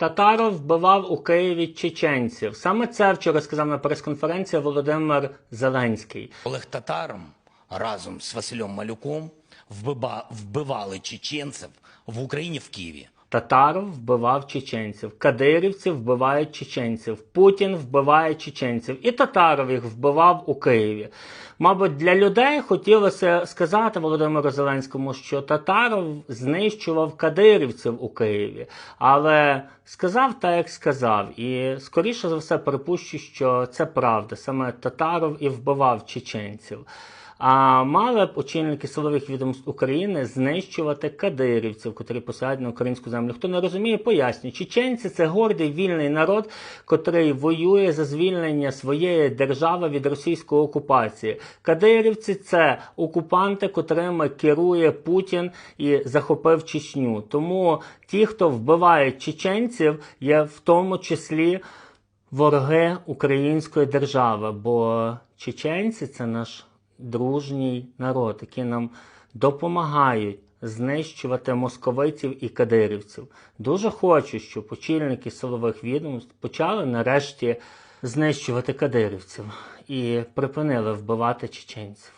Татаров вбивав у Києві чеченців. Саме це вчора сказав на прес-конференції Володимир Зеленський. Олег Татаром разом з Василем Малюком вбива- вбивали чеченців в Україні в Києві. Татаров вбивав чеченців, кадирівці вбивають чеченців, Путін вбиває чеченців, і Татаров їх вбивав у Києві. Мабуть, для людей хотілося сказати Володимиру Зеленському, що Татаров знищував кадирівців у Києві, але сказав так, як сказав, і скоріше за все припущу, що це правда. Саме Татаров і вбивав чеченців. А мали б очільники силових відомств України знищувати кадирівців, котрі посадять на українську землю. Хто не розуміє, пояснюю. Чеченці це гордий вільний народ, котрий воює за звільнення своєї держави від російської окупації. Кадирівці це окупанти, котрими керує Путін і захопив Чечню. Тому ті, хто вбиває чеченців, є в тому числі вороги української держави, бо чеченці це наш дружній народ, які нам допомагають знищувати московитів і кадирівців. Дуже хочу, щоб очільники силових відомств почали нарешті знищувати кадирівців і припинили вбивати чеченців.